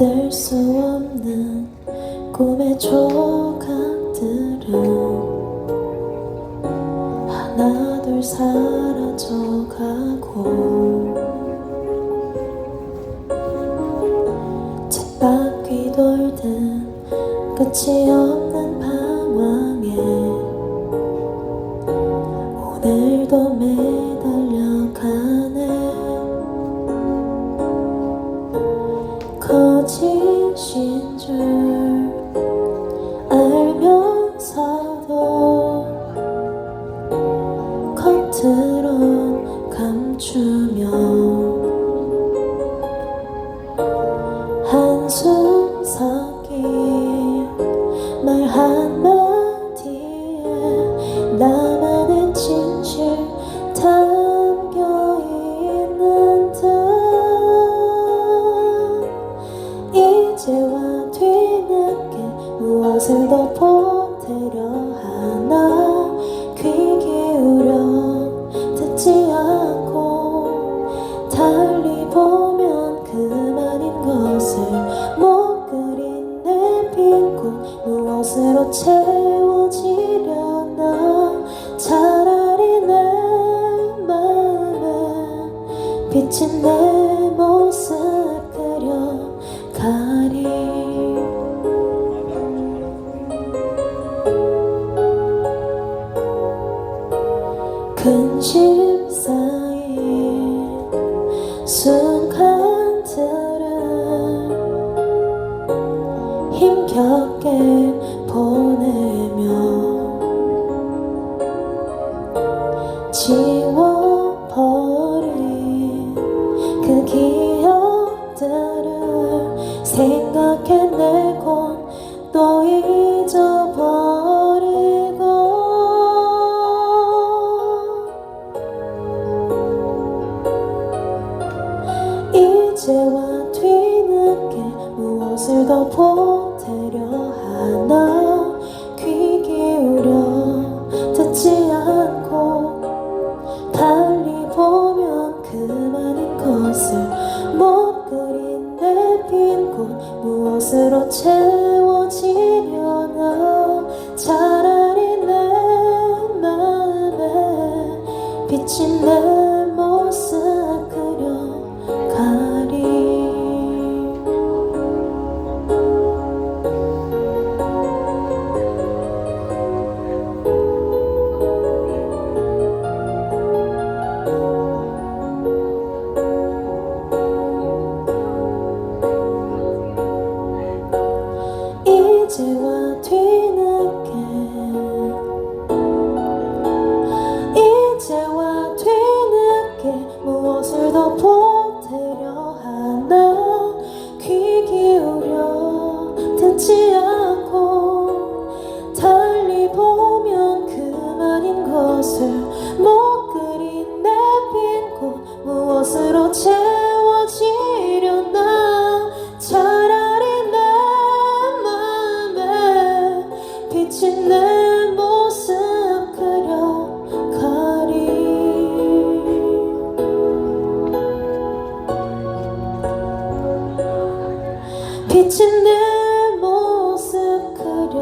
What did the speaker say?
뗄수 없는 꿈의 조각들은 하나 둘 사라져가고 쳇바퀴 돌듯 끝이 없는 거짓인 줄 알면서도 겉으론 감추며 한숨 섞인 말 한마디에 나 무엇을 더 보태려 하나? 귀 기울여 듣지 않고 달리 보면 그만인 것을 못 그린 내 빈곳 무엇으로 채워지려나? 차라리 내 마음에 비친 내 모습 그려 가리 근심 쌓인 순간들을 힘겹게 보내며 지워 무엇 보태려 하나 귀 기울여 듣지 않고 달리 보면 그만인 것을 못 지친 내 모습 그려.